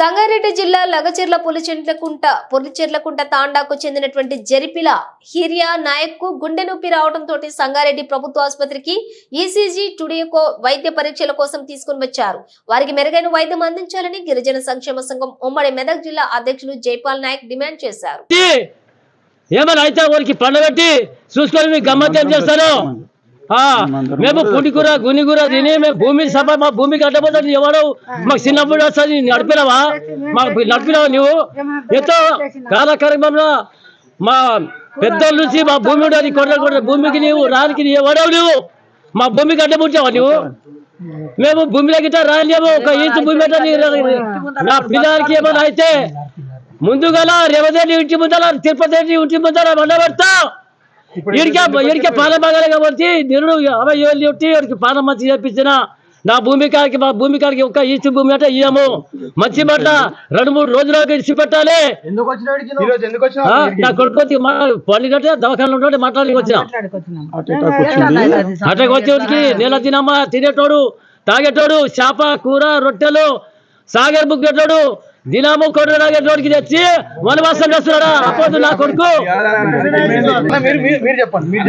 సంగారెడ్డి జిల్లా లగచెర్ల పులిచెంట్లకుంట పులిచెర్లకుంట తాండాకు చెందినటువంటి జరిపిల హిరియా నాయక్కు గుండె నొప్పి రావడంతో సంగారెడ్డి ప్రభుత్వ ఆసుపత్రికి ఈసీజీ టుడియోకో వైద్య పరీక్షల కోసం తీసుకుని వచ్చారు. వారికి మెరుగైన వైద్యం అందించాలని గిరిజన సంక్షేమ సంఘం ఉమ్మడి మెదక్ జిల్లా అధ్యక్షులు జైపాల్ నాయక్ డిమాండ్ చేశారు. ఏమైనా అయితే వారికి పండబెట్టి చూసుకొని గమ్మత్యం చేస్తారు? మేము పుడికూర గునికూర తిని మేము భూమి సభ మా భూమికి అడ్డపోతుంది ఎవరు మాకు చిన్నప్పుడు వస్తుంది నడిపినావా మాకు నడిపినావా నువ్వు ఎంతో కాలక్రమంలో మా పెద్దల నుంచి మా భూమి ఉండదు కొట్ల కొట్ల భూమికి నీవు రానికి నీ ఎవడవు నువ్వు మా భూమికి అడ్డపుచ్చావా నువ్వు మేము భూమిలో గిట్ట రాలేము ఒక ఈత భూమి నీ- పిల్లలకి ఏమైనా అయితే ముందుగల రేవదేని ఇంటి ముందర తిరుపతి ఇంటి ముందర మండబెడతా ఇడికే ఇడికే పాల బాగాలే కాబట్టి నిరుడు అరవై ఏళ్ళు పెట్టి ఇడికి పాల మంచి చేపించిన నా భూమి కాడికి మా భూమి కాడికి ఒక ఈస్ట్ భూమి అంటే ఇయ్యము మంచి మాట. రెండు మూడు రోజులకి ఇడిచి పెట్టాలి. నా కొడుకు పండుగంటే దవాఖాన ఉంటే మాట్లాడి వచ్చిన. అట్లా వచ్చేవాడికి నెల తినమ్మా తినేటోడు తాగేటోడు చేప కూర రొట్టెలు సాగర్ బుగ్గేటోడు దినాము కొడు రోడ్కి తెచ్చి వనవాసం చేస్తున్నాడా? అప్పుడు నా కొడుకు. మీరు చెప్పండి.